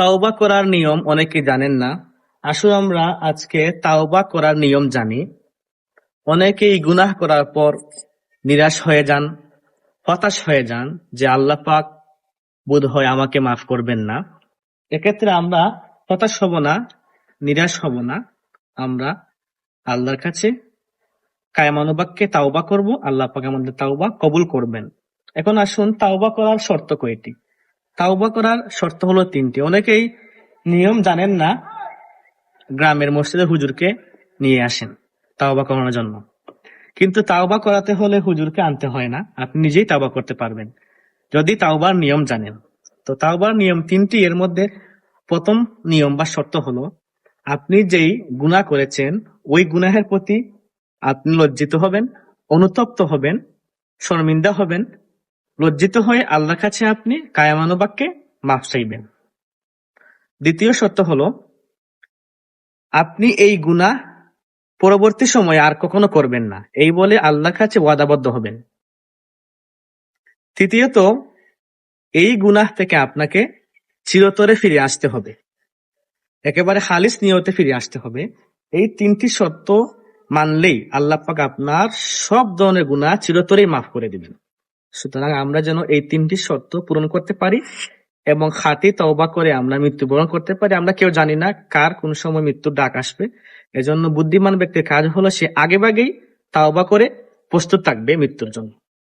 তাওবা করার নিয়ম অনেকে জানেন না। আসলে আমরা আজকে তাওবা করার নিয়ম জানি। অনেকেই গুনাহ করার পর নিরাশ হয়ে যান, হতাশ হয়ে যান যে আল্লাহ পাক বোধ হয় আমাকে মাফ করবেন না। এক্ষেত্রে আমরা হতাশ হব না, নিরাশ হব না। আমরা আল্লাহর কাছে কায়মানুবাককে তাওবা করব, আল্লাহ পাক আমাদের তাওবা কবুল করবেন। এখন আসুন তাওবা করার শর্ত কয়টি? তাওবা করার শর্ত হলো তিনটি। অনেকেই নিয়ম জানেন না, গ্রামের মসজিদে হুজুরকে নিয়ে আসেন তাওবা করানোর জন্য। কিন্তু তাওবা করাতে হলে হুজুরকে আনতে হয় না, আপনি নিজেই তাওবা করতে পারবেন। যদি তাওবার নিয়ম জানেন, তো তাওবার নিয়ম তিনটি, এর মধ্যে প্রথম নিয়ম বা শর্ত হলো, আপনি যেই গুনাহ করেছেন, ওই গুনাহের প্রতি আপনি লজ্জিত হবেন, অনুতপ্ত হবেন, শর্মিন্দা হবেন লজ্জিত হয়ে আল্লাহর কাছে আপনি কায়ামানুবাক্যে মাফ চাইবেন। দ্বিতীয় সত্য হলো, আপনি এই গুনাহ পরবর্তী সময়ে আর কখনো করবেন না। এই বলে আল্লাহর কাছে ওয়াদাবদ্ধ হবেন। তৃতীয়ত, এই গুনাহ থেকে আপনাকে চিরতরে ফিরে আসতে হবে। একেবারে হালিস নিয়তে ফিরে আসতে হবে। এই তিনটি সত্য মানলেই আল্লাহ পাক আপনার সব ধরনের গুনাহ চিরতরেই মাফ করে দিবেন। সুতরাং আমরা যেন এই তিনটি শর্ত পূরণ করতে পারি এবং খাতি তওবা করে আমরা মৃত্যুবরণ করতে পারি। আমরা কেউ জানি না কার কোন সময় মৃত্যুর ডাক আসবে। এজন্য বুদ্ধিমান ব্যক্তির কাজ হলো সে আগে আগেভাগেই তাওবা করে প্রস্তুত থাকবে মৃত্যুর জন্য।